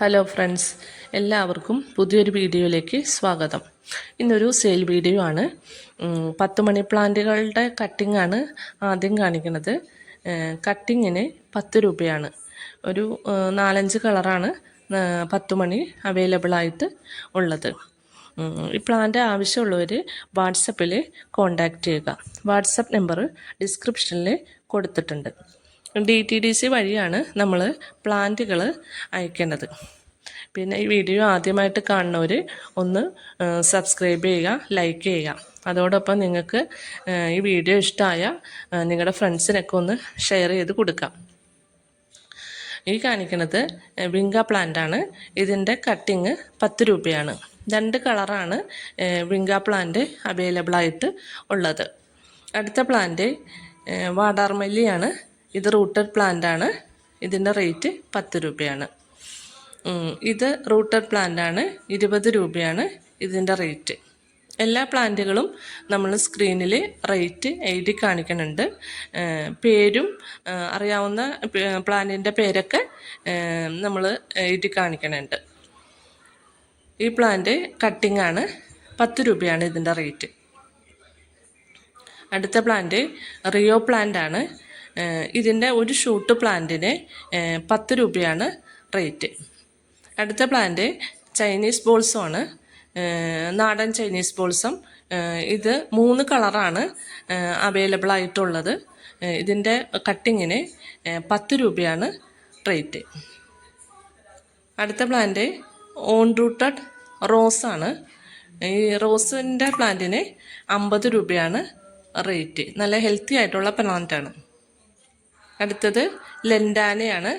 Hello friends എല്ലാവർക്കും പുതിയൊരു വീഡിയോയിലേക്ക് സ്വാഗതം. ഇന്നൊരു സെയിൽ വീഡിയോ ആണ്. പത്ത് മണി പ്ലാന്റുകളുടെ കട്ടിംഗ് ആണ് ആദ്യം കാണിക്കുന്നത്. കട്ടിങ്ങിന് പത്ത് രൂപയാണ്. ഒരു നാലഞ്ച് കളറാണ് പത്ത് മണി അവൈലബിൾ ആയിട്ട് ഉള്ളത്. ഈ പ്ലാന്റ് ആവശ്യമുള്ളവർ വാട്സപ്പിൽ കോൺടാക്റ്റ് ചെയ്യുക. വാട്സപ്പ് നമ്പർ ഡിസ്ക്രിപ്ഷനിൽ കൊടുത്തിട്ടുണ്ട്. ഡി ടി ഡി സി വഴിയാണ് നമ്മൾ പ്ലാന്റുകൾ അയക്കേണ്ടത്. പിന്നെ ഈ വീഡിയോ ആദ്യമായിട്ട് കാണുന്നവർ ഒന്ന് സബ്സ്ക്രൈബ് ചെയ്യുക ലൈക്ക് ചെയ്യുക. അതോടൊപ്പം നിങ്ങൾക്ക് ഈ വീഡിയോ ഇഷ്ടമായ നിങ്ങളുടെ ഫ്രണ്ട്സിനൊക്കെ ഒന്ന് ഷെയർ ചെയ്ത് കൊടുക്കാം. ഈ കാണിക്കുന്നത് വിങ്ക പ്ലാന്റ് ആണ് ഇതിന്റെ കട്ടിങ് പത്ത് രൂപയാണ്. രണ്ട് കളറാണ് വിങ്ക പ്ലാന്റ് അവൈലബിൾ ആയിട്ട് ഉള്ളത്. അടുത്ത പ്ലാന്റ് വാടാർമല്ലിയാണ്. ഇത് റൂട്ടഡ് പ്ലാന്റ് ആണ്. ഇതിന്റെ റേറ്റ് പത്ത് രൂപയാണ്. ഇത് റൂട്ടഡ് പ്ലാന്റ് ആണ്. ഇരുപത് രൂപയാണ് ഇതിന്റെ റേറ്റ് എല്ലാ പ്ലാന്റുകളും നമ്മൾ സ്ക്രീനിൽ റേറ്റ് എഴുതി കാണിക്കുന്നുണ്ട്. പേരും അറിയാവുന്ന പ്ലാന്റിന്റെ പേരൊക്കെ നമ്മൾ എഴുതി കാണിക്കുന്നുണ്ട്. ഈ പ്ലാന്റ് കട്ടിംഗ് ആണ്. പത്ത് രൂപയാണ് ഇതിന്റെ റേറ്റ് അടുത്ത പ്ലാന്റ് റിയോ പ്ലാന്റ് ആണ്. ഇതിന്റെ ഒരു ഷൂട്ട് പ്ലാന്റിന് പത്ത് രൂപയാണ് റേറ്റ്. അടുത്ത പ്ലാന്റ് ചൈനീസ് ബോൾസം ആണ് നാടൻ ചൈനീസ് ബോൾസം ഇത് മൂന്ന് കളറാണ് അവൈലബിൾ ആയിട്ടുള്ളത്. ഇതിന്റെ കട്ടിങ്ങിന് പത്ത് രൂപയാണ് റേറ്റ്. അടുത്ത പ്ലാന്റ് ഓൺ റൂട്ടഡ് റോസാണ്. ഈ റോസിന്റെ പ്ലാന്റിന് അമ്പത് രൂപയാണ് റേറ്റ്. നല്ല ഹെൽത്തി ആയിട്ടുള്ള പ്ലാന്റാണ്. അടുത്തത് ലെൻഡാനയാണ്.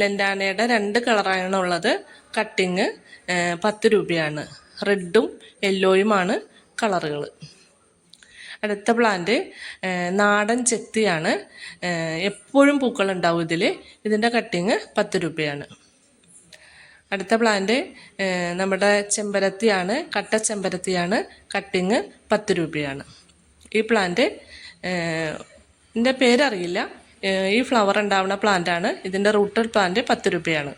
ലെൻഡാനയുടെ രണ്ട് കളറാണ് ഉള്ളത്. കട്ടിങ് പത്ത് രൂപയാണ്. റെഡും യെല്ലോയുമാണ് കളറുകൾ അടുത്ത പ്ലാന്റ് നാടൻ ചെത്തിയാണ്. എപ്പോഴും പൂക്കൾ ഉണ്ടാവും ഇതിൽ ഇതിന്റെ കട്ടിങ് പത്ത് രൂപയാണ്. അടുത്ത പ്ലാന്റ് നമ്മുടെ ചെമ്പരത്തിയാണ്. കട്ട ചെമ്പരത്തിയാണ്. കട്ടിങ് പത്ത് രൂപയാണ്. ഈ പ്ലാന്റ് എന്റെ പേരറിയില്ല. ഈ ഫ്ലവർ ഉണ്ടാവുന്ന പ്ലാന്റാണ് ഇതിന്റെ റൂട്ടഡ് പ്ലാന്റ് പത്ത് രൂപയാണ്.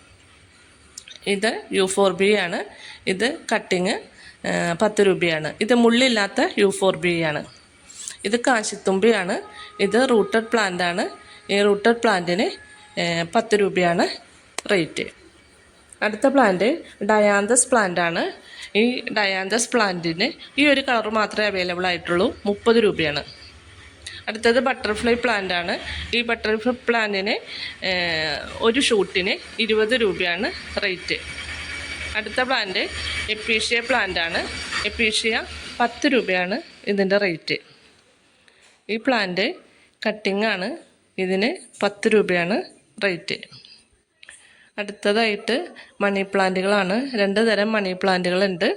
ഇത് യു ഫോർ ബി ആണ്. ഇത് കട്ടിങ് പത്ത് രൂപയാണ്. ഇത് മുള്ളില്ലാത്ത യു ഫോർ ബി ആണ്. ഇത് കാശിത്തുമ്പിയാണ്. ഇത് റൂട്ടഡ് പ്ലാന്റ് ആണ്. ഈ റൂട്ടഡ് പ്ലാന്റിന് പത്ത് രൂപയാണ് റേറ്റ് അടുത്ത പ്ലാന്റ് ഡയാന്തസ് പ്ലാന്റ് ആണ്. ഈ ഡയാന്തസ് പ്ലാന്റിന് ഈ ഒരു കളർ മാത്രമേ അവൈലബിൾ ആയിട്ടുള്ളൂ. മുപ്പത് രൂപയാണ്. അടുത്തത് ബട്ടർഫ്ലൈ പ്ലാന്റ് ആണ്. ഈ ബട്ടർഫ്ലൈ പ്ലാന്റിന് ഒരു ഷൂട്ടിന് ഇരുപത് രൂപയാണ് റേറ്റ് അടുത്ത പ്ലാന്റ് എപ്പീഷ്യ പ്ലാന്റ് ആണ്. എപ്പീഷ്യ പത്ത് രൂപയാണ് ഇതിന്റെ റേറ്റ് ഈ പ്ലാന്റ് കട്ടിംഗ് ആണ് ഇതിന് പത്ത് രൂപയാണ് റേറ്റ് അടുത്തതായിട്ട് മണി പ്ലാന്റുകളാണ് രണ്ട് തരം മണി പ്ലാന്റുകളുണ്ട്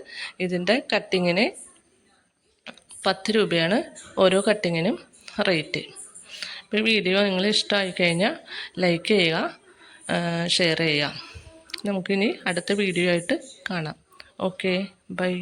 ഇതിന്റെ കട്ടിങ്ങിന് പത്ത് രൂപയാണ്. ഓരോ കട്ടിങ്ങിനും റേറ്റ്. ഇപ്പോൾ വീഡിയോ നിങ്ങൾ ഇഷ്ടമായി കഴിഞ്ഞാൽ ലൈക്ക് ചെയ്യുക ഷെയർ ചെയ്യുക. നമുക്കിനി അടുത്ത വീഡിയോ ആയിട്ട് കാണാം. Okay bye.